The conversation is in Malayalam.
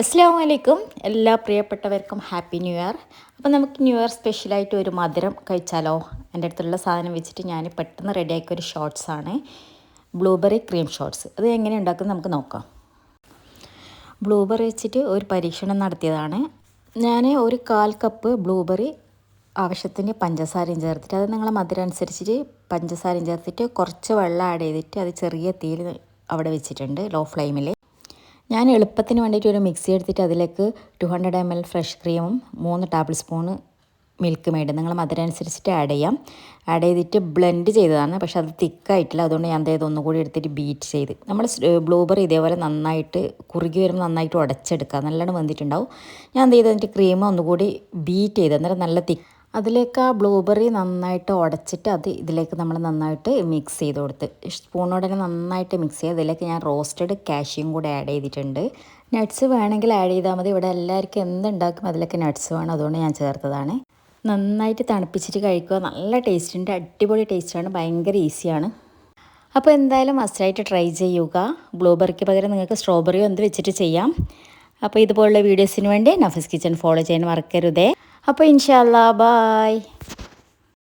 അസ്സാം വലൈക്കും എല്ലാ പ്രിയപ്പെട്ടവർക്കും ഹാപ്പി ന്യൂ ഇയർ. അപ്പോൾ നമുക്ക് ന്യൂ ഇയർ സ്പെഷ്യലായിട്ട് ഒരു മധുരം കഴിച്ചാലോ? എന്റെ അടുത്തുള്ള സാധനം വെച്ചിട്ട് ഞാൻ പെട്ടെന്ന് റെഡിയാക്കിയ ഒരു ഷോർട്സ് ആണ്. Blueberry cream shorts. അത് എങ്ങനെ ഉണ്ടാക്കുന്നത് നമുക്ക് നോക്കാം. ബ്ലൂബെറി വെച്ചിട്ട് ഒരു പരീക്ഷണം നടത്തിയതാണ്. ഞാൻ ഒരു കാൽ കപ്പ് ബ്ലൂബെറി ആവശ്യത്തിന് പഞ്ചസാരയും ചേർത്തിട്ട് അത് നിങ്ങളെ മധുരം അനുസരിച്ചിട്ട് പഞ്ചസാരയും ചേർത്തിട്ട് കുറച്ച് വെള്ളം ആഡ് ചെയ്തിട്ട് അത് ചെറിയ തീയിൽ അവിടെ വെച്ചിട്ടുണ്ട് ലോ. ഫ്ലെയിമിൽ ഞാൻ എളുപ്പത്തിന് വേണ്ടിയിട്ട് ഒരു മിക്സി എടുത്തിട്ട് അതിലേക്ക് two hundred M L fresh ക്രീമും മൂന്ന് ടേബിൾ സ്പൂണ് മിൽക്ക് മെയ്ഡ് നിങ്ങൾ മധുരം അനുസരിച്ചിട്ട് ആഡ് ചെയ്യാം. ആഡ് ചെയ്തിട്ട് ബ്ലെൻഡ് ചെയ്തതാണ്. പക്ഷേ അത് തിക്കായിട്ടില്ല. അതുകൊണ്ട് ഞാൻ അതായത് ഒന്നുകൂടി എടുത്തിട്ട് ബീറ്റ് ചെയ്ത്. നമ്മൾ ബ്ലൂബെറി ഇതേപോലെ നന്നായിട്ട് കുറുകി വരുമ്പോൾ നന്നായിട്ട് ഉടച്ചെടുക്കുക. നല്ലോണം വന്നിട്ടുണ്ടാവും ഞാൻ എന്ത് ചെയ്തതിന്റെ ക്രീം ഒന്നുകൂടി ബീറ്റ് ചെയ്ത്. അന്നേരം നല്ല തിക്ക് അതിലേക്ക് ആ ബ്ലൂബെറി നന്നായിട്ട് ഉടച്ചിട്ട് അത് ഇതിലേക്ക് നമ്മൾ നന്നായിട്ട് മിക്സ് ചെയ്ത് കൊടുത്ത്. സ്പൂണോടെ നന്നായിട്ട് മിക്സ് ചെയ്ത് അതിലേക്ക് ഞാൻ റോസ്റ്റഡ് കാഷ്യും കൂടെ ആഡ് ചെയ്തിട്ടുണ്ട്. നട്ട്സ് വേണമെങ്കിൽ ആഡ് ചെയ്താൽ മതി. ഇവിടെ എല്ലാവർക്കും എന്തുണ്ടാക്കും അതിലേക്ക് നട്ട്സ് വേണം. അതുകൊണ്ട് ഞാൻ ചേർത്തതാണ്. നന്നായിട്ട് തണുപ്പിച്ചിട്ട് കഴിക്കുക. നല്ല ടേസ്റ്റ് ഉണ്ട്. അടിപൊളി ടേസ്റ്റാണ് ഭയങ്കര ഈസിയാണ് അപ്പോൾ എന്തായാലും മസ്റ്റായിട്ട് ട്രൈ ചെയ്യുക. ബ്ലൂബെറിക്ക് പകരം നിങ്ങൾക്ക് സ്ട്രോബെറിയോ എന്ത് വെച്ചിട്ട് ചെയ്യാം. അപ്പോൾ ഇതുപോലുള്ള വീഡിയോസിന് വേണ്ടി നഫസ് കിച്ചൺ ഫോളോ ചെയ്യാൻ മറക്കരുതേ. അപ്പോൾ ഇൻഷാല്ലാ ബായ്